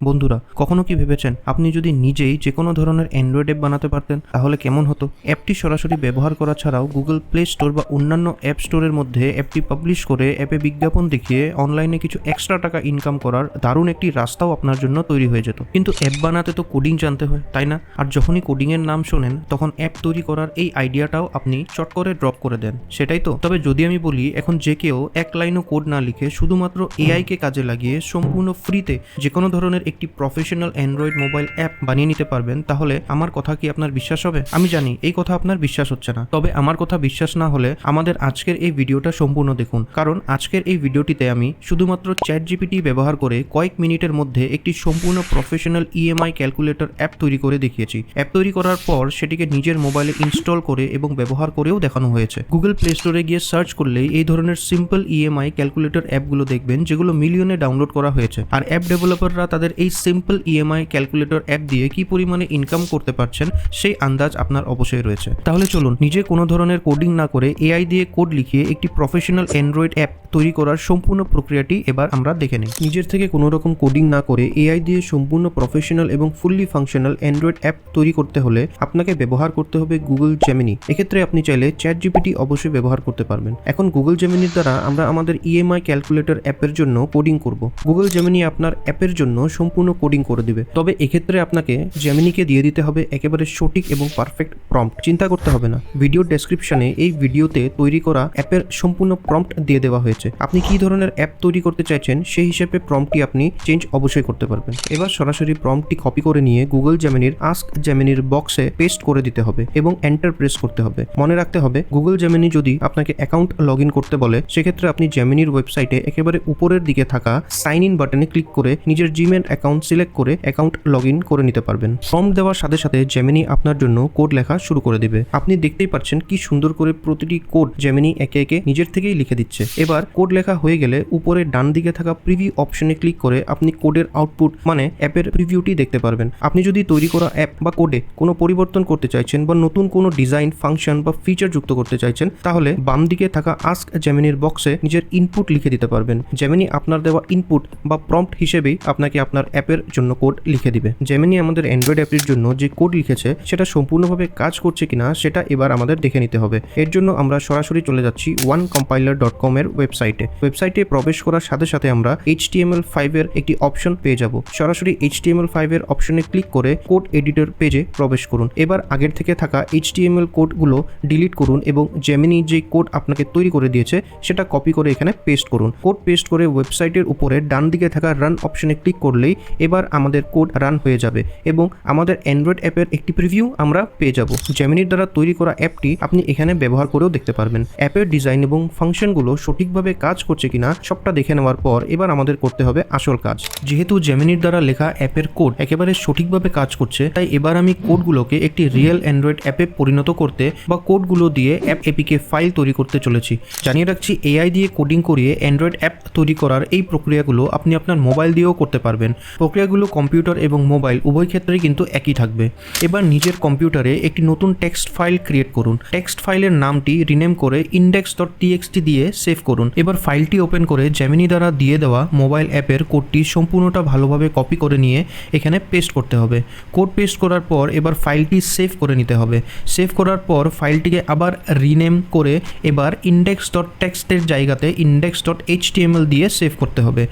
বন্ধুরা, কখনো কি ভেবেছেন আপনি যদি নিজেই যে কোনো ধরনের অ্যান্ড্রয়েড অ্যাপ বানাতে পারতেন, তাহলে কেমন হতো? অ্যাপটি সরাসরি ব্যবহার করা ছাড়াও গুগল প্লে স্টোর বা অন্যান্য অ্যাপ স্টোরের মধ্যে অ্যাপটি পাবলিশ করে অ্যাপে বিজ্ঞাপন দেখিয়ে অনলাইনে কিছু এক্সট্রা টাকা ইনকাম করার দারুণ একটি রাস্তাও আপনার জন্য তৈরি হয়ে যেত। কিন্তু অ্যাপ বানাতে তো কোডিং জানতে হয়, তাই না? আর যখনই কোডিংয়ের নাম শোনেন, তখন অ্যাপ তৈরি করার এই আইডিয়াটাও আপনি চট করে ড্রপ করে দেন। সেটাই তো? তবে যদি আমি বলি, এখন যে কেউ এক লাইনও কোড না লিখে শুধুমাত্র এআইকে কাজে লাগিয়ে সম্পূর্ণ ফ্রিতে যে কোনো ধরনের একটি প্রফেশনাল অ্যান্ড্রয়েড মোবাইল অ্যাপ বানিয়ে নিতে পারবেন, তাহলে আমার কথা কি আপনার বিশ্বাস হবে? আমি জানি এই কথা আপনার বিশ্বাস হচ্ছে না। তবে আমার কথা বিশ্বাস না হলে আমাদের আজকের এই ভিডিওটা সম্পূর্ণ দেখুন। কারণ আজকের এই ভিডিওটিতে আমি শুধুমাত্র চ্যাট জিপিটি ব্যবহার করে কয়েক মিনিটের মধ্যে একটি সম্পূর্ণ প্রফেশনাল ইএমআই ক্যালকুলেটর অ্যাপ তৈরি করে দেখিয়েছি। অ্যাপ তৈরি করার পর সেটিকে নিজের মোবাইলে ইনস্টল করে এবং ব্যবহার করেও দেখানো হয়েছে। গুগল প্লে স্টোরে গিয়ে সার্চ করলেই এই ধরনের সিম্পল ইএমআই ক্যালকুলেটর অ্যাপগুলো দেখবেন, যেগুলো মিলিয়নে ডাউনলোড করা হয়েছে। আর অ্যাপ ডেভেলপাররা তাদের এই সিম্পল ইএমআই ক্যালকুলেটর অ্যাপ দিয়ে কি পরিমাণে ইনকাম করতে পারছেন, সেই আন্দাজ আপনার অবশ্যই রয়েছে। তাহলে চলুন, নিজে কোনো ধরনের কোডিং না করে এআই দিয়ে কোড লিখিয়ে একটি প্রফেশনাল অ্যান্ড্রয়েড অ্যাপ তৈরি করার সম্পূর্ণ প্রক্রিয়াটি এবার আমরা দেখে নিই। নিজের থেকে কোনো রকম কোডিং না করে এআই দিয়ে সম্পূর্ণ প্রফেশনাল এবং ফুললি ফাংশনাল অ্যান্ড্রয়েড অ্যাপ তৈরি করতে হলে আপনাকে ব্যবহার করতে হবে গুগল জেমিনি এক্ষেত্রে আপনি চাইলে চ্যাট জিপিটি অবশ্যই ব্যবহার করতে পারবেন। এখন গুগল জেমিনির দ্বারা আমরা আমাদের ইএমআই ক্যালকুলেটর অ্যাপের জন্য কোডিং করব। গুগল জেমিনি আপনার অ্যাপের জন্য সম্পূর্ণ কোডিং করে দিবে। তবে এক্ষেত্রে আপনাকে জেমিনিকে দিয়ে দিতে হবে একেবারে সঠিক এবং পারফেক্ট প্রম্পট চিন্তা করতে হবে না। ভিডিও ডেসক্রিপশনে এই ভিডিওতে তৈরি করা অ্যাপের সম্পূর্ণ প্রম্পট দিয়ে দেওয়া হয়েছে। আপনি কি ধরনের অ্যাপ তৈরি করতে চাইছেন সেই হিসেবে প্রম্পটটি আপনি চেঞ্জ অবশ্যই করতে পারবেন। এবার সরাসরি প্রম্পটটি কপি করে নিয়ে গুগল জেমিনির আস্ক জেমিনির বক্সে পেস্ট করে দিতে হবে এবং এন্টার প্রেস করতে হবে। মনে রাখতে হবে গুগল জেমিনি যদি আপনাকে অ্যাকাউন্ট লগ করতে বলে, সেক্ষেত্রে আপনি জেমিনির ওয়েবসাইটে একেবারে উপরের দিকে থাকা সাইন ইন বাটনে ক্লিক করে নিজের জিমেল অ্যাকাউন্ট সিলেক্ট করে অ্যাকাউন্ট লগ ইন করে নিতে পারবেন। ফর্ম দেওয়ার সাথে সাথে জেমিনি আপনার জন্য কোড লেখা শুরু করে দিবে। আপনি দেখতেই পাচ্ছেন কি সুন্দর করে প্রতিটি কোড জেমিনি একে একে নিজের থেকেই লিখে দিচ্ছে। এবার কোড লেখা হয়ে গেলে উপরে ডান দিকে থাকা প্রিভিউ অপশনে ক্লিক করে আপনি কোডের আউটপুট মানে অ্যাপের প্রিভিউটি দেখতে পারবেন। আপনি যদি তৈরি করা অ্যাপ বা কোডে কোনো পরিবর্তন করতে চাইছেন বা নতুন কোনো ডিজাইন ফাংশন বা ফিচার যুক্ত করতে চাইছেন, তাহলে বাম দিকে থাকা আস্ক জেমিনির বক্সে নিজের ইনপুট লিখে দিতে পারবেন। জেমিনি আপনার দেওয়া ইনপুট বা প্রম্পট হিসেবেই আপনাকে আপনার অ্যাপের জন্য কোড লিখে দিবে। জেমিনি আমাদের অ্যান্ড্রয়েড অ্যাপের জন্য যে কোড লিখেছে, সেটা সম্পূর্ণভাবে কাজ করছে কিনা, সেটা এবার আমাদের দেখে নিতে হবে। এর জন্য আমরা সরাসরি চলে যাচ্ছি ওয়ান কম্পাইলার ডট কম এর ওয়েবসাইটে ওয়েবসাইটে প্রবেশ করার সাথে সাথে আমরা এইচ টি এম এল ফাইভের একটি অপশন পেয়ে যাব। সরাসরি এইচ টি এম এল ফাইভের অপশনে ক্লিক করে কোড এডিটর পেজে প্রবেশ করুন। এবার আগের থেকে থাকা এইচ টি এম এল কোডগুলো ডিলিট করুন এবং জেমিনি যে কোড আপনাকে তৈরি করে দিয়েছে, সেটা কপি করে এখানে পেস্ট করুন। কোড পেস্ট করে ওয়েবসাইটের উপরে ডান দিকে থাকা রান অপশনে ক্লিক করলেই এবার আমাদের কোড রান হয়ে যাবে এবং আমাদের অ্যান্ড্রয়েড অ্যাপের একটি প্রিভিউ আমরা পেয়ে যাব। জেমিনির দ্বারা তৈরি করা অ্যাপটি আপনি এখানে ব্যবহার করেও দেখতে পারবেন। অ্যাপের ডিজাইন এবং ফাংশনগুলো সঠিকভাবে কাজ করছে কিনা সবটা দেখে নেওয়ার পর এবার আমাদের করতে হবে আসল কাজ। যেহেতু জেমিনির দ্বারা লেখা অ্যাপের কোড একেবারে সঠিকভাবে কাজ করছে, তাই এবার আমি কোডগুলোকে একটি রিয়েল অ্যান্ড্রয়েড অ্যাপে পরিণত করতে বা কোডগুলো দিয়ে অ্যাপ এপিকে ফাইল তৈরি করতে চলেছি। জানিয়ে রাখছি এআই দিয়ে কোডিং করিয়ে অ্যান্ড্রয়েড অ্যাপ তৈরি করার এই প্রক্রিয়াগুলো আপনি আপনার মোবাইল দিয়েও করতে পারবেন। প্রক্রিয়াগুলো কম্পিউটার এবং মোবাইল উভয় ক্ষেত্রেই কিন্তু একই থাকবে। এবার নিজের কম্পিউটারে একটি নতুন টেক্সট ফাইল ক্রিয়েট করুন। টেক্সট ফাইলের নামটি রিনেম করে ইন্ডেক্স ডট টিএক্সটি দিয়ে সেভ করুন। এবার ফাইলটি ওপেন করে জ্যামিনি দ্বারা দিয়ে দেওয়া মোবাইল অ্যাপের কোডটি সম্পূর্ণটা ভালোভাবে কপি করে নিয়ে এখানে পেস্ট করতে হবে। কোড পেস্ট করার পর এবার ফাইলটি সেভ করে নিতে হবে। সেভ করার পর ফাইলটিকে আবার রিনেম করে এবার ইন্ডেক্স ডট টেক্সটের জায়গাতে ইন্ডেক্স ডট এইচটিএমএল দিয়ে সেভ করতে হবে।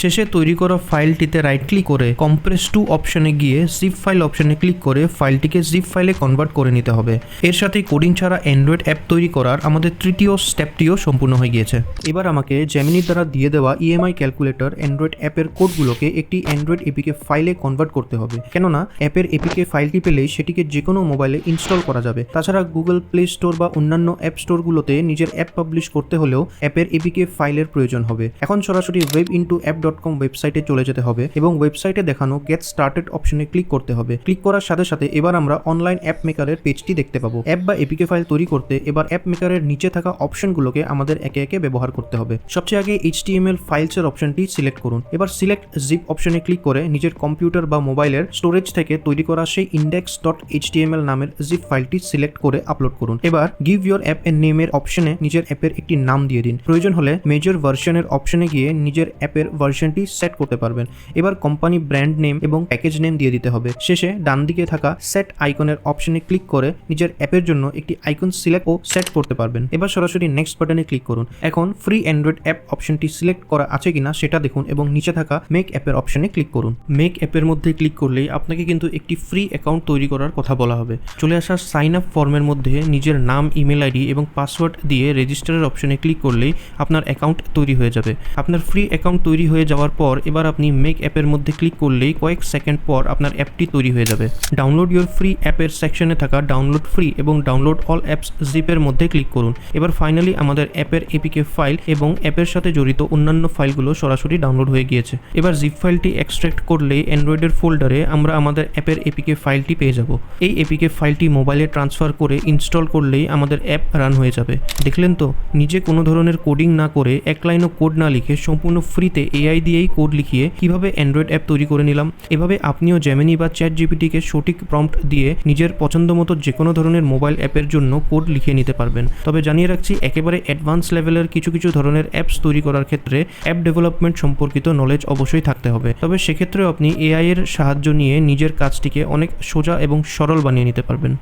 শেষে তৈরি করা ফাইলটিতে রাইট ক্লিক করে কম্প্রেস টু অপশনে গিয়ে জিপ ফাইল অপশনে ক্লিক করে ফাইলটিকে জিপ ফাইলে কনভার্ট করে নিতে হবে। এর সাথে কোডিং ছাড়া অ্যান্ড্রয়েড অ্যাপ তৈরি করার আমাদের তৃতীয় স্টেপটিও সম্পূর্ণ হয়ে গিয়েছে। এবার আমাকে জেমিনির দ্বারা দিয়ে দেওয়া ইএমআই ক্যালকুলেটর অ্যান্ড্রয়েড অ্যাপের কোডগুলোকে একটি অ্যান্ড্রয়েড এপিকে ফাইলে কনভার্ট করতে হবে। কেননা অ্যাপের এপিকে ফাইলটি পেলেই সেটিকে যে কোনো মোবাইলে ইনস্টল করা যাবে। তাছাড়া গুগল প্লে স্টোর বা অন্যান্য অ্যাপ স্টোরগুলোতে নিজের অ্যাপ পাবলিশ করতে হলেও অ্যাপের এপিকে ফাইলের প্রয়োজন হবে। এখন সরাসরি web into app dot com ওয়েবসাইটে চলে যেতে হবে এবং ওয়েবসাইটে দেখানো গেট স্টার্টেড অপশনে ক্লিক করতে হবে। ক্লিক করার সাথে সাথে এবার আমরা অনলাইন অ্যাপ মেকারের পেজটি দেখতে পাবো। অ্যাপ বা এপিকে ফাইল তৈরি করতে এবার অ্যাপ মেকারের নিচে থাকা অপশনগুলোকে আমাদের একে একে ব্যবহার করতে হবে। সবচেয়ে আগে এইচটিএমএল ফাইলসের অপশনটি সিলেক্ট করুন। এবার সিলেক্ট জিপ অপশনে ক্লিক করে নিজের কম্পিউটার বা মোবাইলের স্টোরেজ থেকে তৈরি করা সেই ইন্ডেক্স ডট এইচটিএমএল নামের জিপ ফাইলটি সিলেক্ট করে আপলোড করুন। এবার গিভ ইউর অ্যাপ এর নেমের অপশনে নিজের অ্যাপের একটি নাম দিয়ে দিন। প্রয়োজন হলে মেজর ভার্সনের অপশনে গিয়ে নিজের অ্যাপের ভার্সনটি সেট করতে পারবেন। এবার কোম্পানি ব্র্যান্ড নেম এবং প্যাকেজ নেম দিয়ে দিতে হবে। শেষে ডান দিকে থাকা সেট আইকনের অপশনে ক্লিক করে নিজের অ্যাপের জন্য একটি আইকন সিলেক্ট ও সেট করতে পারবেন। এবার সরাসরি নেক্সট বাটনে ক্লিক করুন। এখন ফ্রি অ্যান্ড্রয়েড অ্যাপ অপশনটি সিলেক্ট করা আছে কিনা সেটা দেখুন এবং নিচে থাকা মেক অ্যাপের অপশনে ক্লিক করুন। মেক অ্যাপের মধ্যে ক্লিক করলেই আপনাকে কিন্তু একটি ফ্রি অ্যাকাউন্ট তৈরি করার কথা বলা হবে। চলে আসা সাইন আপ ফর্মের মধ্যে নিজের নাম ইমেল আইডি এবং পাসওয়ার্ড দিয়ে রেজিস্টারের অপশনে ক্লিক করলেই আপনার অ্যাকাউন্ট তৈরি হয়ে যাবে। আপনার ফ্রি অ্যাকাউন্ট তৈরি হয়ে যাওয়ার পর এবার আপনি মেক অ্যাপের মধ্যে ক্লিক করলেই কয়েক সেকেন্ড পর আপনার অ্যাপটি তৈরি হয়ে যাবে। ডাউনলোড ইউর ফ্রি অ্যাপের সেকশনে থাকা ডাউনলোড ফ্রি এবং ডাউনলোড অল অ্যাপস জিপের মধ্যে ক্লিক করুন। এবার ফাইনালি আমাদের অ্যাপের এপিকে ফাইল এবং অ্যাপের সাথে জড়িত অন্যান্য ফাইলগুলো সরাসরি ডাউনলোড হয়ে গিয়েছে। এবার জিপ ফাইলটি এক্সট্রাক্ট করলেই অ্যান্ড্রয়েডের ফোল্ডারে আমরা আমাদের অ্যাপের এপিকে ফাইলটি পেয়ে যাব। এই এপিকে ফাইলটি মোবাইলে ট্রান্সফার করে ইনস্টল করলেই আমাদের অ্যাপ রান হয়ে যাবে। দেখলেন তো? নিজে কোনো ধরনের কোডিং না করে এক লাইনও কোড না লিখে সম্পূর্ণ ফ্রিতে এআই দিয়েই কোড লিখিয়ে কীভাবে অ্যান্ড্রয়েড অ্যাপ তৈরি করে নিলাম। এভাবে আপনিও জেমিনি বা চ্যাট জিপিটিকে সঠিক প্রম্পট দিয়ে নিজের পছন্দ মতো যে কোনো ধরনের মোবাইল অ্যাপের জন্য কোড লিখিয়ে নিতে পারবেন। তবে জানিয়ে রাখছি, একেবারে অ্যাডভান্স লেভেলের কিছু কিছু ধরনের অ্যাপস তৈরি করার ক্ষেত্রে অ্যাপ ডেভেলপমেন্ট সম্পর্কিত নলেজ অবশ্যই থাকতে হবে। তবে সেক্ষেত্রেও আপনি এআই এর সাহায্য নিয়ে নিজের কাজটিকে অনেক সোজা এবং সরল বানিয়ে নিতে পারবেন।